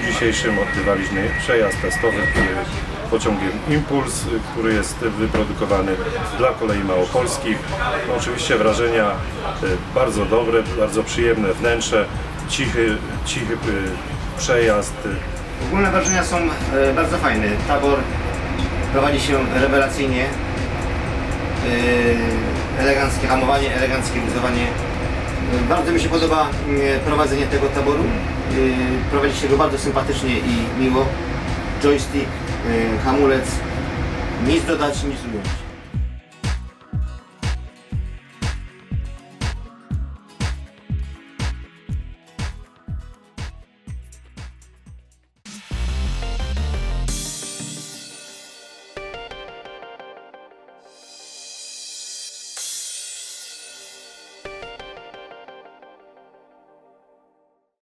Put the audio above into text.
dzisiejszym odbywaliśmy przejazd testowy pociągiem Impuls, który jest wyprodukowany dla kolei małopolskich. No, oczywiście wrażenia y, bardzo dobre, bardzo przyjemne wnętrze, cichy, cichy y, przejazd. Ogólne wrażenia są e, bardzo fajne. Tabor prowadzi się rewelacyjnie. E, eleganckie hamowanie, eleganckie luzowanie. Bardzo mi się podoba e, prowadzenie tego taboru. E, Prowadzi się go bardzo sympatycznie i miło. Joystick, e, hamulec. Nic dodać, nic ująć.